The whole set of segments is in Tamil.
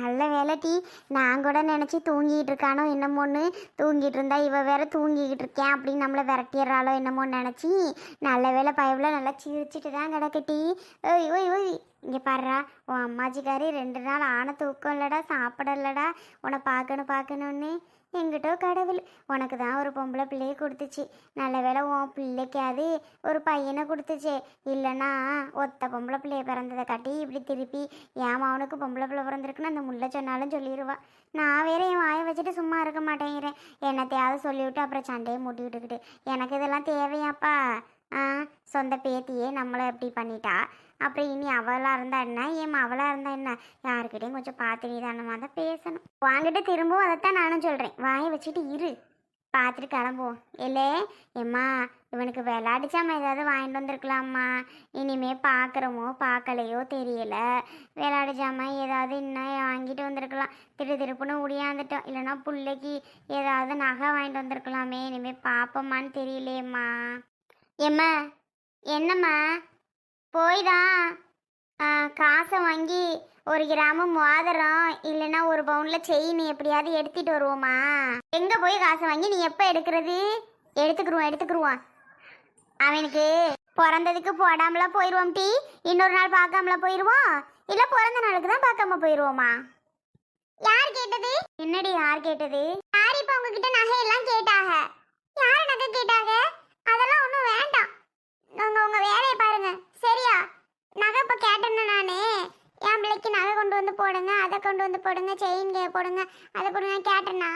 நல்ல வேலை டீ. நான் கூட நினச்சி தூங்கிட்டு இருக்கானோ என்னமோன்னு. தூங்கிட்டு இருந்தா இவ வேற தூங்கிக்கிட்டு இருக்கேன் அப்படின்னு நம்மளை விரட்டிடுறாளோ என்னமோன்னு நினச்சி. நல்ல வேலை பயவில் நல்லா சிரிச்சிட்டு தான் கிடக்கு டீ. ஓய் ஓய் ஓய். இங்கே பாடுறா உன் அம்மாச்சிக்காரி ரெண்டு நாள் ஆன தூக்கம் இல்லடா சாப்பிடலடா. உன்னை பார்க்கணும் பார்க்கணுன்னு எங்கிட்டோ கடவுள். உனக்கு தான் ஒரு பொம்பளை பிள்ளையை கொடுத்துச்சு. நல்ல வேளை உன் பிள்ளைக்காவது ஒரு பையனை கொடுத்துச்சே. இல்லைன்னா ஒத்த பொம்பளை பிள்ளைய பிறந்ததை காட்டி இப்படி திருப்பி ஏன் அவனுக்கு பொம்பளை பிள்ளை பிறந்திருக்குன்னு அந்த முல்லை சொன்னாலும் சொல்லிடுவா நான் வேற என் வாயை வச்சுட்டு சும்மா இருக்க மாட்டேங்கிறேன். என்னத்தையாவது சொல்லிவிட்டு அப்புறம் சண்டையை மூட்டி விட்டுக்கிட்டு எனக்கு இதெல்லாம் தேவையாப்பா. ஆ சொந்த பேத்தியே நம்மளை எப்படி பண்ணிட்டா. அப்புறம் இனி அவளாக இருந்தா என்ன? ஏன் அவளாக இருந்தா என்ன? யாருக்கிட்டையும் கொஞ்சம் பார்த்து நிதானமாக தான் பேசணும். வாங்கிட்டு திரும்பவும் அதைத்தான் நானும் சொல்கிறேன் வாயை வச்சுட்டு இரு. பார்த்துட்டு கிளம்புவோம். இல்லே ஏம்மா இவனுக்கு விளாடிச்சாம ஏதாவது வாங்கிட்டு வந்திருக்கலாம்மா. இனிமே பார்க்குறோமோ பார்க்கலையோ தெரியல. விளாடிச்சாம ஏதாவது இன்னும் வாங்கிட்டு வந்திருக்கலாம். திரு திருப்புன்னு உடியாந்துட்டோம் இல்லைன்னா பிள்ளைக்கு ஏதாவது நகை வாங்கிட்டு வந்திருக்கலாமே. இனிமேல் பார்ப்போமான்னு தெரியலையேம்மா ஏம்மா என்னம்மா? போய்தான் காசை வாங்கி ஒரு கிராமம் மோதிரம் இல்லைன்னா ஒரு பவுனில் செயின் எப்படியாவது எடுத்துட்டு வருவோமா? எங்கே போய் காசை வாங்கி நீ எப்போ எடுக்கிறது? எடுத்துக்கிருவோம் எடுத்துக்கிருவோம். அவனுக்கு பிறந்ததுக்கு போடாமல போயிடுவோம் டீ. இன்னொரு நாள் பார்க்காமல போயிடுவோம் இல்லை பிறந்த நாளுக்கு தான் பார்க்காம போயிடுவோமா யார் கேட்டது? என்னடி யார் கேட்டது? யார் இப்போ உங்ககிட்ட நகையெல்லாம் கேட்டாக? யார் நகை கேட்டாங்க அதெல்லாம் ஒன்றும் வேண்டாம். உங்க உங்க வேலையை பாருங்க. சரியா? நகை இப்போ கேட்டேன்னு நானே என் பிள்ளைக்கு நகை கொண்டு வந்து போடுங்க அதை கொண்டு வந்து போடுங்க செயின் கே போடுங்க அதை போடுங்க கேட்டேன்னா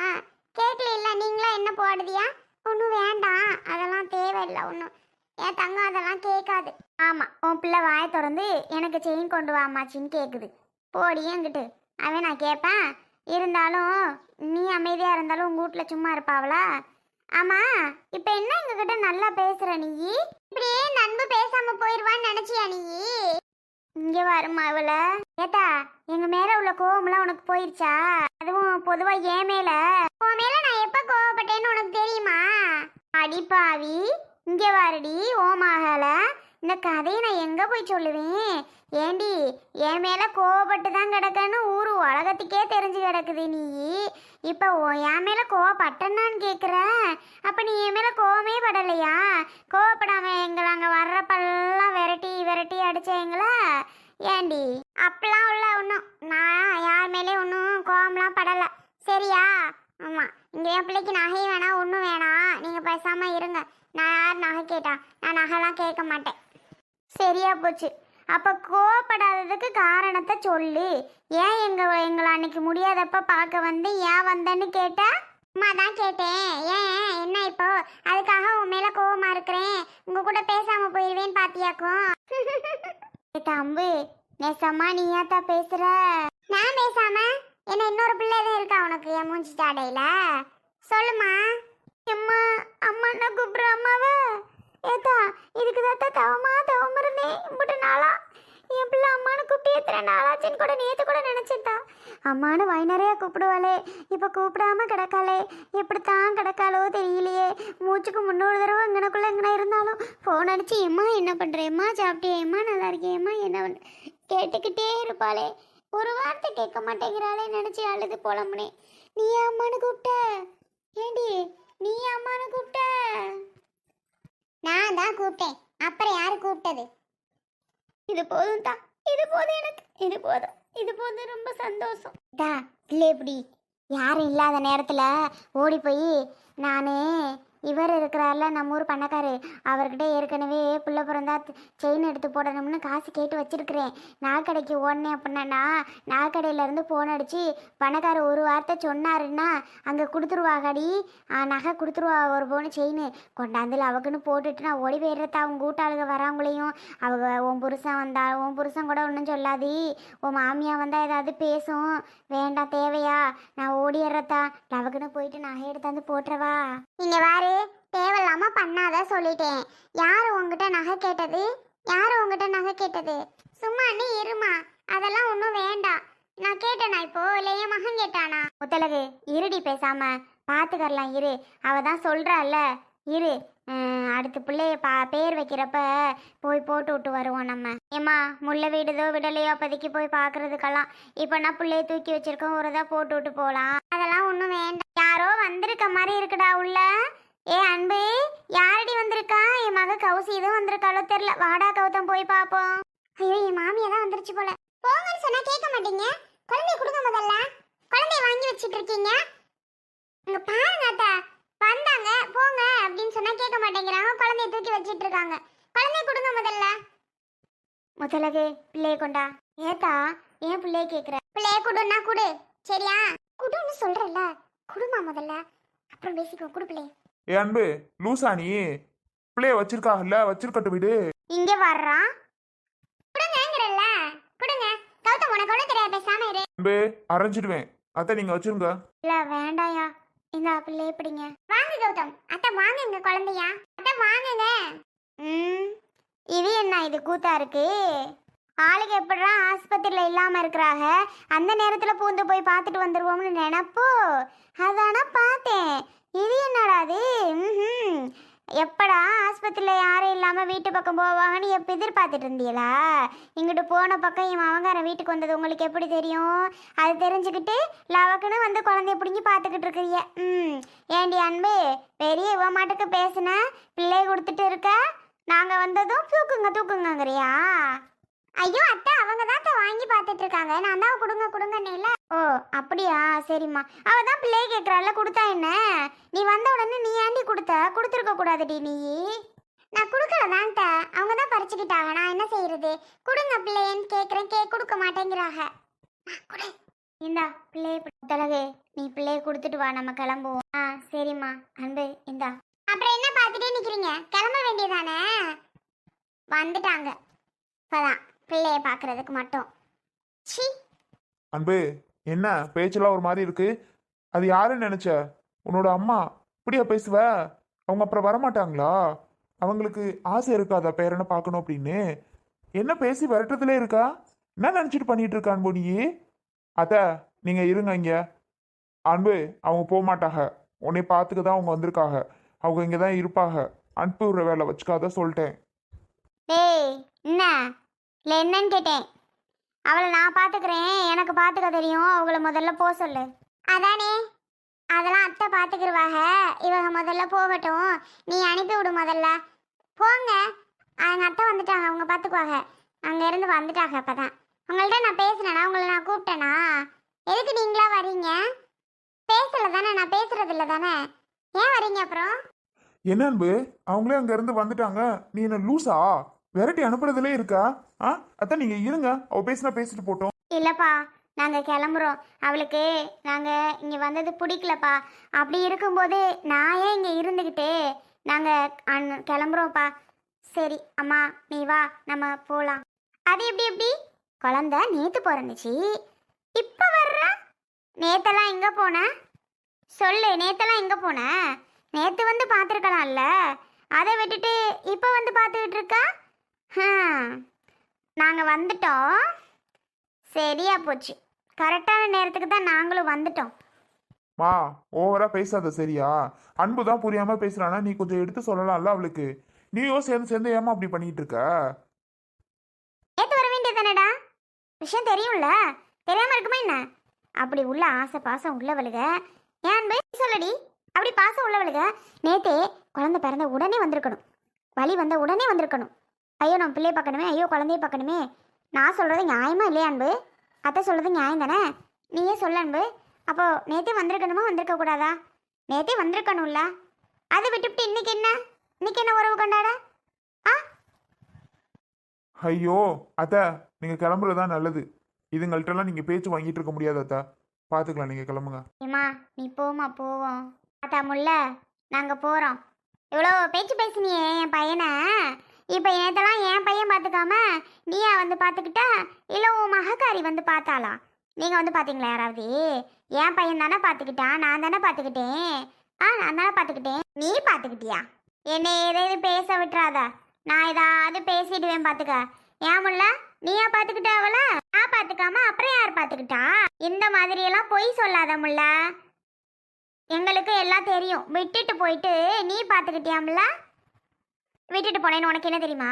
கேட்கல இல்லை நீங்களா என்ன போடுதியா? ஒன்றும் வேண்டாம் அதெல்லாம் தேவையில்லை ஒன்றும் என் தங்கம் அதெல்லாம் கேட்காது. ஆமாம் உன் பிள்ளை வாயை திறந்து எனக்கு செயின் கொண்டு வாமாச்சின்னு கேட்குது போடி என்கிட்ட. அவன் நான் கேட்பேன். இருந்தாலும் நீ அமைதியாக இருந்தாலும் உங்கள் வீட்டில் சும்மா இருப்பாவளா? ஆமாம் இப்போ என்ன எங்ககிட்ட நல்லா பேசுகிற நீ? இப்படியே நண்பு பேசாம போயிருவான்னு நினைச்சியா நீ? இங்க வருமா அவள ஏதா எங்க மேல உள்ள கோவம்லாம் உனக்கு போயிருச்சா? அதுவும் பொதுவா ஏன் மேல. உன் மேல நான் எப்ப கோவப்பட்டேன்னு உனக்கு தெரியுமா? அடிப்பாவி இங்க வாரடி ஓமாகல இந்த கதையை நான் எங்க போய் சொல்லுவேன்? ஏண்டி என் மேல கோவப்பட்டு தான் கிடக்கன்னு ஊரு உலகத்துக்கே தெரிஞ்சு கிடக்குது நீ. இப்போ என் மேலே கோவப்பட்டேன்னு கேட்குற அப்போ நீ என் மேலே கோவமே படலையா? கோவப்படாமல் எங்களை அங்கே வர்றப்பெல்லாம் விரட்டி விரட்டி அடிச்சேங்களா ஏண்டி அப்பெல்லாம் உள்ள ஒன்றும் நான் யார் மேலே ஒன்றும் கோவம்லாம் படலை. சரியா? ஆமாம் இங்கே என் பிள்ளைக்கு நகை வேணாம் ஒன்றும் வேணாம் நீங்கள் பேசாமல் இருங்க. நான் யார் நகை கேட்டா? நான் நகைலாம் கேட்க மாட்டேன். சரியா போச்சு. அப்போ கோவப்படாததுக்கு காரணத்தை சொல்லு. ஏன் எங்க எங்களை அன்னைக்கு முடியாதப்ப பார்க்க வந்து ஏன் வந்தேன்னு கேட்டா? அம்மா தான் கேட்டேன். ஏன் என்ன இப்போ? அதுக்காக உன் மேல கோவமா இருக்கிறேன். உங்க கூட பேசாம போயிருவேன்னு பாத்தியாக்கும்? தம்பு நேசமா நீ ஏத்தா பேசுற? நான் பேசாம? என்ன இன்னொரு பிள்ளை எதுவும் இருக்கா உனக்கு என் மூஞ்சி ஜாடையில? சொல்லுமா அம்மா அம்மா நான் கூப்பிடுற அம்மாவை? ஏத்தா இதுக்கு தான் தவமா தவம் இருந்தேன் இம்புட்டு நாளா. என் பிள்ளை அம்மானு கூப்பிட்டு எத்தனை நாளாச்சுன்னு கூட நேற்று கூட நினச்சேன்டா அம்மானு வாய் நிறையா கூப்பிடுவாளே. இப்போ கூப்பிடாம கிடக்காளே. எப்படித்தான் கிடக்காளோ தெரியலையே. மூச்சுக்கு முன்னூறு தடவை இங்கனக்குள்ளே இங்கே இருந்தாலும் ஃபோன் அடிச்சு ஏம்மா என்ன பண்ணுறேம்மா சாப்பிட்டியேம்மா நல்லா இருக்கேம்மா என்ன பண்ண கேட்டுக்கிட்டே இருப்பாளே. ஒரு வார்த்தை கேட்க மாட்டேங்கிறாளே நினச்சி அழுது புலம்புனே. நீ அம்மானு கூப்பிட்ட? ஏண்டி நீ அம்மானு கூப்பிட்ட நான் கூப்பிட்டேன். அப்புறம் யாரு கூப்பிட்டது? இது போதும் தான் இது போதும் எனக்கு. இது போதும். இது போதும். ரொம்ப சந்தோஷம். தா இல்லை எப்படி யாரும் இல்லாத நேரத்தில் ஓடி போய் நான் இவர் இருக்கிறார்ல நம்ம ஊர் பண்ணக்காரு. அவர்கிட்ட ஏற்கனவே புள்ள பிறந்தா செயின் எடுத்து போடணும்னு காசு கேட்டு வச்சிருக்கிறேன். நாக்கடைக்கு ஓடனே அப்படின்னா நாக்கடையிலேருந்து ஃபோன் அடித்து பணக்காரர் ஒரு வார்த்தை சொன்னாருன்னா அங்கே கொடுத்துருவாகடி. நகை கொடுத்துருவா ஒரு பவுன் செயின். கொண்டாந்துல அவக்குன்னு போட்டுட்டு நான் ஓடி போயிடுறதா அவங்க கூட்டாளுங்க வரவங்களையும் அவங்க உன் புருஷன் வந்தா உன் புருஷன் கூட ஒன்றும் சொல்லாது. உன் மாமியா வந்தால் ஏதாவது பேசும். வேண்டாம் தேவையா? நான் ஓடிடுறதா லவக்குன்னு போயிட்டு நகை எடுத்தாந்து போட்டுறவா. நீங்கள் வாரு தேவையில்லாம சொல்லிட்டேன். யார் உங்ககிட்ட நகை கேட்டது? யார் உங்ககிட்ட நகை கேட்டது? சும்மா நீ இருமா. அதெல்லாம் ஒன்றும் வேண்டாம். நான் கேட்டேனா இப்போ? இல்லை என் மகன் கேட்டானா? முத்தலகு இருடி பேசாம பார்த்துக்கரலாம் இரு. அவ தான் சொல்றாள்ல இரு. அடுத்து அடுத்த பிள்ளைய பா பேர் வைக்கிறப்ப போய் போட்டு விட்டு வருவோம் நம்ம. ஏம்மா முல்லை வீடுதோ விடலையோ அப்போதைக்கு போய் பார்க்குறதுக்கெல்லாம் இப்போ நான் பிள்ளைய தூக்கி வச்சிருக்கோம் ஒரு தான் போட்டு விட்டு போகலாம் அதெல்லாம் ஒன்றும் வேண்டாம். யாரோ வந்திருக்க மாதிரி இருக்குடா உள்ள. ஏ அன்பு யாரடி வந்திருக்கா? என் மக கவுசி எதுவும் வந்திருக்காளோ தெரியல. வாடா கௌதம் போய் பார்ப்போம் ஐயோ என் மாமியா தான் வந்துருச்சு போல. போங்கன்னு சொன்னா கேட்க மாட்டீங்க? குழந்தைய கொடுங்க முதல்ல. குழந்தைய வாங்கி வச்சிட்டு இருக்கீங்க இங்க பாருங்க அத்தா. வந்தாங்க போங்க அப்படின்னு சொன்னா கேட்க மாட்டேங்கிறாங்க. குழந்தைய தூக்கி வச்சிட்டு இருக்காங்க குழந்தைய கொடுங்க முதல்ல. முதலகு பிள்ளைய கொண்டா. ஏத்தா ஏன் பிள்ளைய கேக்குற? பிள்ளைய கொடுன்னா குடு. சரியா? குடுன்னு சொல்றல குடுமா முதல்ல. அப்புறம் பேசிக்கோ குடு பிள்ளைய. ஏ அன்பு லூசா நீ. பிள்ளைய வச்சிருக்காகல்ல வச்சிருக்கட்டும் விடு. இங்க வர்றான் கொடுங்கங்கறல்ல கொடுங்க. கௌதம் உனக்கு ஒண்ணு தெரியாது பேசாம இரு. அன்பு அரைஞ்சிடுவேன். அத்தை நீங்க வச்சிருங்க. இல்ல வேண்டாயா இந்த பிள்ளைய பிடிங்க. வாங்க கௌதம். அத்தை வாங்க எங்க குழந்தையா. அத்தை வாங்குங்க. ம் இது என்ன இது கூத்தா இருக்கு? ஆளுங்க எப்படிடா ஆஸ்பத்திரியில் இல்லாமல் இருக்கிறாங்க? அந்த நேரத்தில் பூந்து போய் பார்த்துட்டு வந்துடுவோம்னு நினப்போ? அதானா பார்த்தேன். இது என்னடா ம் எப்படா ஆஸ்பத்திரியில் யாரும் இல்லாமல் வீட்டு பக்கம் போவாங்கன்னு எப்போ எதிர்பார்த்துட்டு இருந்தீங்களா இங்கிட்டு போன பக்கம் என் மாமங்காரன் வீட்டுக்கு வந்தது உங்களுக்கு எப்படி தெரியும்? அது தெரிஞ்சுக்கிட்டு லவக்குன்னு வந்து குழந்தைய பிடிங்கி பார்த்துக்கிட்டு இருக்கிறீங்க ம். ஏண்டி அன்பு பெரிய இவ மாட்டுக்கு பேசுன பிள்ளை கொடுத்துட்டு இருக்க நாங்கள் வந்ததும் தூக்குங்க தூக்குங்கங்கிறியா? ஐயோ அத்தை அவங்க தான் வாங்கி பார்த்துட்டு இருக்காங்க நான் தான் கொடுங்க கொடுங்கன்னு ஓ அப்படியா? சரிம்மா. அவ தான் பிள்ளைய கேட்குறாள் கொடுத்தா என்ன? நீ வந்த உடனே நீ ஏண்டி கொடுத்த? கொடுத்துருக்க கூடாதுடி நீ. நான் கொடுக்கல தான்ட்ட அவங்க தான் பறிச்சுக்கிட்டாங்க. நான் என்ன செய்யறது? கொடுங்க பிள்ளையன்னு கேட்குறேன் கே கொடுக்க மாட்டேங்கிறாங்க. கொடு. இந்தா பிள்ளைய தலகு நீ பிள்ளைய கொடுத்துட்டு வா நம்ம கிளம்புவோம். ஆ சரிம்மா. அன்பு இந்தா. அப்புறம் என்ன பார்த்துட்டே நிக்கிறீங்க? கிளம்ப வேண்டியதானே? வந்துட்டாங்க. இப்போதான். பிள்ளைய பார்க்கறதுக்கு மட்டும். சி அன்பு என்ன? பேச்செல்லாம் ஒரு மாதிரி இருக்கு. அது யாருன்னு நினைச்ச? உன்னோட அம்மா? இப்படியா பேசுவ? அவங்க அப்புறம் வரமாட்டாங்களா? அவங்களுக்கு ஆசை இருக்காதா பேரனை பார்க்கணும் அப்படின்னு? என்ன பேசி விரட்டுறதுலே இருக்கா? என்ன நினச்சிட்டு பண்ணிட்டு இருக்கா அன்பு நீ? அத்த நீங்க இருங்க இங்க. அன்பு அவங்க போக மாட்டாங்க உன்னை பார்த்துக்க தான் அவங்க வந்திருக்காங்க. அவங்க இங்கே தான் இருப்பாங்க. அனுப்பி விடுற வேலை வச்சுக்காத சொல்லிட்டேன். டேய் என்ன? இல்லை என்னன்னு கேட்டேன். அவளை நான் பார்த்துக்கிறேன். எனக்கு பார்த்துக்க தெரியும். அவங்கள முதல்ல போக சொல்லு. அதானே? அதெல்லாம் அத்தை பார்த்துக்கிருவாக. இவங்க முதல்ல போகட்டும். நீ அனுப்பி விடு முதல்ல. போங்க. அவங்க அத்தை வந்துட்டாங்க. அவங்க பார்த்துக்குவாங்க அங்கேருந்து வந்துட்டாங்க அப்போ தான் உங்கள்கிட்ட நான் பேசினேனா? உங்களை நான் கூப்பிட்டேனா? எதுக்கு நீங்களா வரீங்க? பேசல தானே. நான் பேசுறது இல்லை தானே. ஏன் வரீங்க அப்புறம்? என்ன அன்பு? அவங்களே அங்கேருந்து வந்துட்டாங்க. நீ என்ன லூஸா விரட்டி அனுப்புறதுலே இருக்கா? ஆ? அத்தான் நீங்க இருங்க. அவ பேசினா பேசிட்டு போட்டோம். இல்லைப்பா நாங்கள் கிளம்புறோம். அவளுக்கு நாங்கள் இங்கே வந்தது பிடிக்கலப்பா. அப்படி இருக்கும்போது நான் ஏன் இங்கே இருந்துக்கிட்டே நாங்கள் அன் கிளம்புறோம்ப்பா. சரி அம்மா நீ வா நம்ம போகலாம் அது எப்படி எப்படி? குழந்த நேற்று பிறந்துச்சு. இப்போ வர்ற? நேத்தெல்லாம் எங்கே போன? சொல்லு நேத்தெல்லாம் எங்கே போன? நேற்று வந்து பார்த்துருக்கலாம்ல. அதை விட்டுட்டு இப்போ வந்து பார்த்துக்கிட்டு இருக்கா? நாங்கள் வந்துட்டோம். சரியா போச்சு. கரெக்டான நேரத்துக்கு தான் நாங்களும் வந்துட்டோம். மா ஓவரா பேசாத சரியா? அன்பு தான் புரியாம பேசுறானா நீ கொஞ்சம் எடுத்து சொல்லலாம்ல அவளுக்கு. நீயும் சேர்ந்து சேர்ந்து ஏமா அப்படி பண்ணிட்டு இருக்க? ஏத்து வர வேண்டியதானடா விஷயம் தெரியும்ல? தெரியாம இருக்குமா என்ன? அப்படி உள்ள ஆசை பாசம் உள்ளவளுக ஏன் போய் சொல்லடி. அப்படி பாசம் உள்ளவளுக நேத்தே குழந்தை பிறந்த உடனே வந்திருக்கணும். வலி வந்த உடனே வந்திருக்கணும். ஐயோ நம்ம பிள்ளைய பார்க்கணுமே ஐயோ குழந்தைய பார்க்கணுமே. நான் சொல்றது நியாயமா இல்லையா அன்பு? அத்தை சொல்றது நியாயம் தானே? நீயே சொல்ல அன்பு. அப்போ நேத்தே வந்திருக்கணுமா வந்திருக்க கூடாதா? நேத்தே வந்திருக்கணும்ல. அதை விட்டுவிட்டு இன்னைக்கு என்ன? இன்னைக்கு என்ன உறவு கொண்டாட? ஆ? ஐயோ அத்த நீங்க கிளம்புறதுதான் நல்லது. இதுங்கள்ட்டலாம் நீங்க பேச்சு வாங்கிட்டு இருக்க முடியாது அத்தா. பாத்துக்கலாம் நீங்க கிளம்புங்க. ஏம்மா நீ போமா போவோம். அத்தா முல்ல நாங்கள் போகிறோம் இவ்வளோ பேச்சு பேசுனியே என் பையனை. இப்போ நேத்தெல்லாம் என் பையன் பார்த்துக்காம நீயா வந்து பார்த்துக்கிட்டா இல்லை உன் மகக்காரி வந்து பார்த்தாளா? நீங்கள் வந்து பார்த்தீங்களா யாராவது? என் பையன் தானே பார்த்துக்கிட்டான் நான் தானே பார்த்துக்கிட்டேன் ஆ நான் தானே பார்த்துக்கிட்டேன் நீ பார்த்துக்கிட்டியா என்னை ஏதாவது பேச விட்டுறாத. நான் ஏதாவது பேசிடுவேன் பார்த்துக்க ஏன் முல்ல? நீயா பார்த்துக்கிட்ட அவள? நான் பார்த்துக்காம அப்புறம் யார் பார்த்துக்கிட்டா இந்த மாதிரியெல்லாம் பொய் சொல்லாத முல்ல. எங்களுக்கு எல்லாம் தெரியும். விட்டுட்டு போயிட்டு நீ பார்த்துக்கிட்டியாம்ல விட்டுட்டு போனேன்னு உனக்கு என்ன தெரியுமா?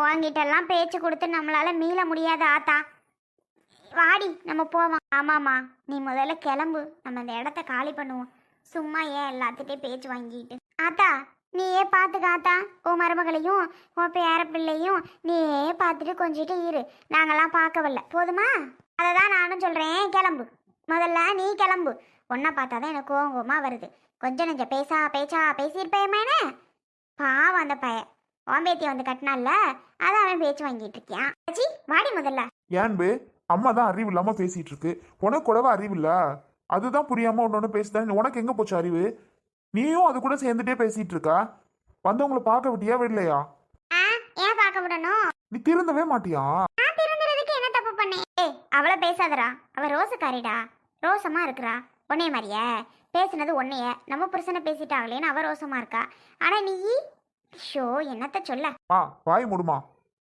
உன்கிட்ட பேச்சு கொடுத்து நம்மளால மீள முடியாது ஆத்தா. வாடி நம்ம போவோம். ஆமாம்மா நீ முதல்ல கிளம்பு. நம்ம இந்த இடத்த காலி பண்ணுவோம். சும்மா ஏன் எல்லாத்துட்டையும் பேச்சு வாங்கிட்டு ஆத்தா நீயே பார்த்துக்க ஆத்தா. உன் மருமகளையும் உன் பேர பிள்ளையும் நீயே பார்த்துட்டு கொஞ்சிட்டு இரு. நாங்கெல்லாம் பார்க்க வரல. போதுமா? அதை தான் நானும் சொல்கிறேன் கிளம்பு. முதல்ல நீ கிளம்பு. ஒன்றா பார்த்தா தான் எனக்கு கோவம் கோமா வருது. கொஞ்சம் நெஞ்ச பேசா பேச்சா பேசியிருப்பேன் பாவம் அந்த பையன். ஓம்பேத்தியை வந்து கட்டினால அதை அவன் பேச்சு வாங்கிட்டு இருக்கியான் சி வாடி முதல்ல. ஏன் பே அம்மா தான் அறிவு இல்லாம பேசிட்டு இருக்கு. உனக்கு கூடவா அறிவு இல்ல? அதுதான் புரியாம ஒன்னொன்னு பேசுதான் உனக்கு எங்க போச்சு அறிவு? நீயும் அது கூட சேர்ந்துட்டே பேசிட்டு இருக்கா? வந்தவங்கள பார்க்க விட்டியா விடலையா? ஆ ஏன் பார்க்க விடணும்? நீ திருந்தவே மாட்டியா? நான் திருந்துறதுக்கு என்ன தப்பு பண்ணேன்? ஏய் அவளை பேசாதடா. அவ ரோசக்காரிடா. ரோசமா இருக்கிறா. உன்னைய மாதிரியே. பேசுனது உன்னைய. நம்ம புருஷனை பேசிட்டாங்களேன்னு அவ ரோசமா இருக்கா. ஆனா நீ ஷோ என்னத்த சொல்ல? ஆ வாய் முடுமா.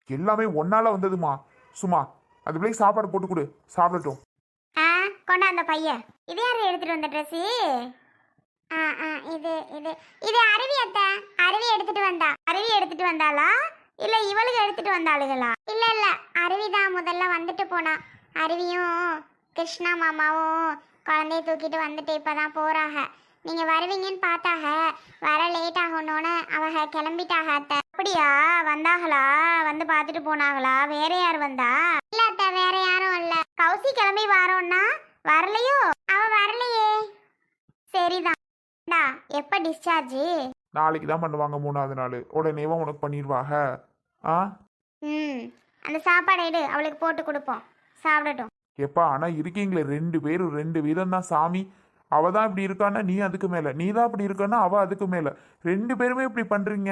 எல்லாமே ஒன்னால வந்ததுமா. சும்மா அது பிள்ளைக்கு சாப்பாடு போட்டு கொடு. சாப்பிடட்டும். ஆ கொண்டா அந்த பையன். இது யாரு எடுத்துட்டு வந்த ட்ரெஸ் ஆ ஆ இது இது. இது அருவி அத்தை. அருவி எடுத்துட்டு வந்தா. அருவி எடுத்துட்டு வந்தாளா? இல்ல இவளுக்கு எடுத்துட்டு வந்தாளுகளா இல்ல இல்ல. அருவி தான் முதல்ல வந்துட்டு போனா. அருவியும் கிருஷ்ணா மாமாவும் குழந்தைய தூக்கிட்டு வந்துட்டு இப்பதான் போறாக நீங்க வருவீங்கன்னு பார்த்தாக. வர லேட் ஆகணும்னு அவக கிளம்பிட்டாக அத்தை. அப்படியா? வந்தாங்களா வந்து பார்த்துட்டு போனாங்களா வேற யார் வந்தா? இல்ல அத்தை வேற யாரும் இல்ல. கௌசி கிளம்பி வரோன்னா? வரலையோ? அவ வரலையே. சரிதான். எப்ப டிஸ்சார்ஜ் நாளைக்கு தான் பண்ணுவாங்க மூணாவது நாள். உடனேவா உனக்கு பண்ணிடுவாங்க ஆ? ம். அந்த சாப்பாடு எடு. அவளுக்கு போட்டு கொடுப்போம். சாப்பிடட்டும். எப்பா ஆனா இருக்கீங்களே. ரெண்டு பேரும் ரெண்டு வீதம் தான் சாமி. அவள் தான் இப்படி இருக்கான்னா நீ அதுக்கு மேலே. நீ தான் இப்படி இருக்கான்னா அவள் அதுக்கு மேலே. ரெண்டு பேருமே இப்படி பண்ணுறீங்க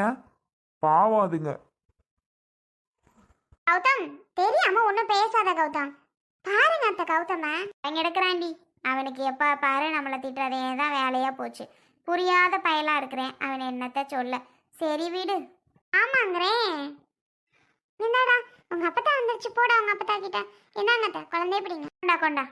பாவம் அதுங்க. கௌதம் தெரியாம ஒன்றும் பேசாத கௌதம். பாருங்க அத்த கௌதம. அங்க எடுக்கிறாண்டி அவனுக்கு எப்போ பாரு நம்மளை திட்டுறதே தான் வேலையாக போச்சு. புரியாத பயலாக இருக்கிறேன். அவன் என்னத்த சொல்ல. சரி வீடு. ஆமாங்கிறேன் என்னடா உங்க அப்பத்தா வந்துருச்சு. போடா உங்கள் அப்பத்தா கிட்ட. என்னங்கத்த குழந்தைய பிடிங்க. கொண்டா கொண்டா.